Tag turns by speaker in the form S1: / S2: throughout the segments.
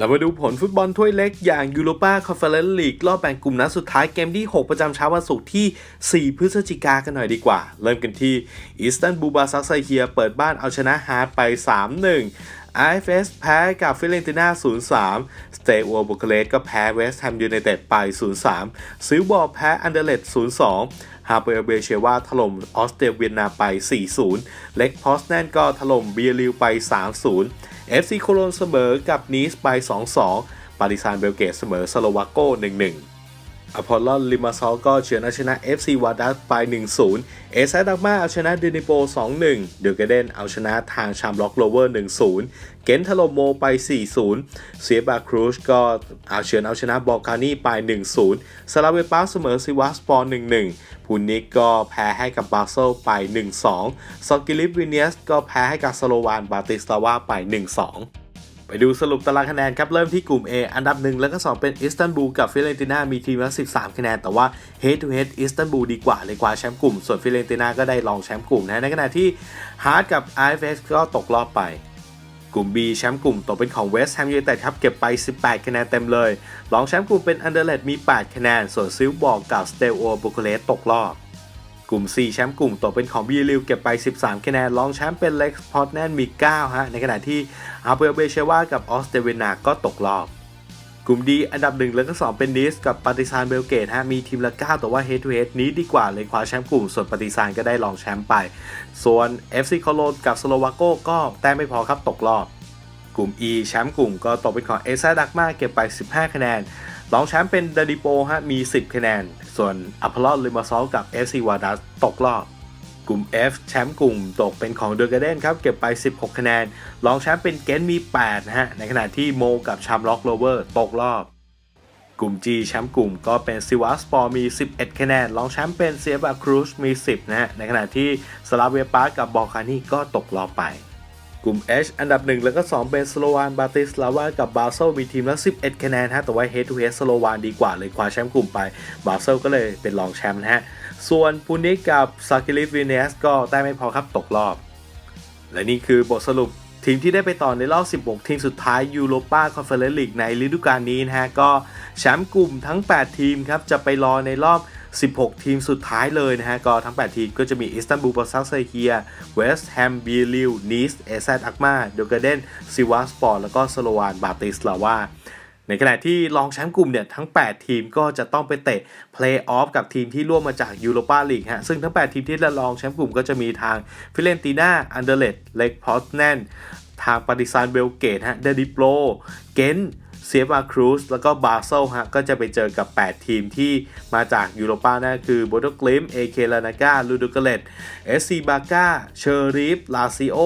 S1: เรามาดูผลฟุตบอลถ้วยเล็กอย่างยูโรปาคอนเฟอเรนซ์ลีกรอบแบ่งกลุ่มนัดสุดท้ายเกมที่ 6 ประจำเช้าวันศุกร์ที่ 4 พฤศจิกากันหน่อยดีกว่า เริ่มกันที่อิสตันบูลบาซักไซเฮียเปิดบ้านเอาชนะฮาร์ดไป 3-1 IFS แพ้กับฟิเรนติน่า 0-3 สเตอัวบุคเลสก็แพ้เวสต์แฮมยูไนเต็ดไป 0-3 ซิลบอลแพ้อันเดเลต0-2 ฮาเปอร์เบเชว่าถล่มออสเตรเลียนาไป 4-0 เล็กพอสแนนก็ถล่มเบียริวไป 3-0 FC โคโลนเสมอกับนีสไป 2-2 ปาริซานเบลเกตเสมอสโลวาโก1-1 อพอลลอนลิมาซอลก็เฉือนเอาชนะ FC วาดัสไป 1-0 เอซดักมาเอาชนะเดนิโป 2-1 เดลเกเดนเอาชนะทางชามล็อกโลเวอร์ 1-0 เกนทะลมโมไป 4-0 เซียบาครูชก็เอาเฉือนเอาชนะบอลคานี่ไป 1-0สลาเวปาเสมอซิวัสปอร์ 1-1 พูนิกก็แพ้ให้กับบาเซลไป 1-2 ซอกิลิฟวิเนียสก็แพ้ให้กับสโลวานบาติสตาวาไป 1-2 ไปดูสรุปตารางคะแนนครับ เริ่มที่กลุ่ม A อันดับ1แล้วก็ 2 เป็นอิสตันบูลกับฟิเรนติน่ามีทีมละ13 คะแนน แต่ว่า Head to Head อิสตันบูลดีกว่าเลยกว่าแชมป์กลุ่ม ส่วนฟิเรนติน่าก็ได้รองแชมป์กลุ่มนะในขณะที่ฮาร์ดกับ IFS ก็ตกรอบไปกลุ่ม B แชมป์กลุ่มตกเป็นของเวสต์แฮมยูไนเต็ดครับ เก็บไป 18 คะแนนเต็มเลยรองแชมป์กลุ่มเป็นอันเดอร์เลดมี 8 คะแนน ส่วนซิลบอกกับสเตลโอบุคเลสตกรอบ กลุ่ม 4 แชมป์กลุ่มตกเป็นของบีลิวเก็บไป 13 คะแนนรองแชมป์เป็นเล็กพอตแนนมี 9 ฮะ ในขณะที่อาเบลเบเชวากับออสเตรเวนาก็ตกรอบ กลุ่มดีอันดับ 1 แล้วก็ 2 เป็นนิสกับปาติซานเบลเกตฮะ มีทีมละ 9 แต่ว่า Head to Head นี้ดีกว่าเลยคว้าแชมป์กลุ่ม ส่วนปาติซานก็ได้รองแชมป์ไป ส่วน FC โคโลนกับสโลวาโกก็แต้มไม่พอครับตกรอบ กลุ่ม E แชมป์กลุ่มก็ตกเป็นของเอซ่าดักมาเก็บไป 15 คะแนนรองแชมป์เป็นดาดิโปฮะมี 10 คะแนน ส่วนอัพพลอลิมาซอลกับ FC วาดัสตกรอบกลุ่ม F แชมป์กลุ่มตกเป็นของเดอร์กเดนครับ เก็บไป 16 คะแนน รองแชมป์เป็นเกนมี 8 นะฮะ ในขณะที่โมกับชามล็อกโรเวอร์ตกรอบ กลุ่ม G แชมป์กลุ่มก็เป็นซิวัสปอร์มี 11 คะแนน รองแชมป์เป็นเซียบาครูชมี 10 นะฮะ ในขณะที่สลาเวียปาร์กับบอคานี่ก็ตกรอบไป กลุ่ม H อันดับ 1 แล้วก็ 2 เป็นสโลวานบาติสลาวากับบาเซลมีทีมละ 11 คะแนนฮะแต่ว่า Head to Head สโลวานดีกว่าเลยคว้าแชมป์กลุ่มไปบาเซลก็เลยเป็นรองแชมป์นะฮะ ส่วนปูนิกกับซากิลิฟวินเนสก็ได้ไม่พอครับตกรอบ และนี่คือบทสรุปทีมที่ได้ไปต่อในรอบ 16 ทีมสุดท้ายยูโรปาคอนเฟอเรนซ์ลีกในฤดูกาลนี้นะฮะก็แชมป์กลุ่มทั้ง 8 ทีมครับจะไปรอในรอบ 16 ทีมสุดท้ายเลยนะฮะ ก็ทั้ง 8 ทีมก็จะมีอิสตันบูลบอซัสไซเฮีย เวสต์แฮมบีลิวนีสเอซอักมาเดลกาเดนซิวาสปอร์แล้วก็สโลวานบาติสลาวาในขณะที่รองแชมป์กลุ่มเนี่ยทั้ง 8 ทีมก็จะต้องไปเตะเพลย์ออฟกับทีมที่ร่วมมาจากยูโรปาลีกฮะ ซึ่งทั้ง 8 ทีมที่จะรองแชมป์กลุ่มก็จะมีทางฟิเลนติน่า อันเดเลตเล็กพอสแนนทางปาติซานเบลเกตฮะ เดดิโปรเกน เซียบาครูสแล้วก็บาเซลฮะก็จะไปเจอกับ 8 ทีมที่มาจากยูโรปานั่นคือโบโตกลิมเอเคลานากาลูดูเกเลตเอสซีบากาเชอริฟลาซิโอ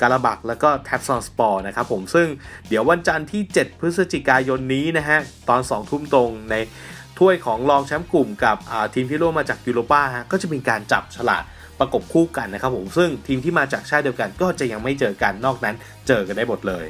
S1: การาบักแล้วก็แท็บซอนสปอร์นะครับผมซึ่งเดี๋ยววันจันทร์ที่ 7 พฤศจิกายนนี้นะฮะ ตอน 2 ทุ่มตรงในถ้วยของรองแชมป์กลุ่มกับทีมที่ร่วมมาจากยูโรป้าฮะก็จะมีการจับฉลากประกบคู่กันนะครับผมซึ่งทีมที่มาจากชาติเดียวกันก็จะยังไม่เจอกันนอกนั้นเจอกันได้หมดเลย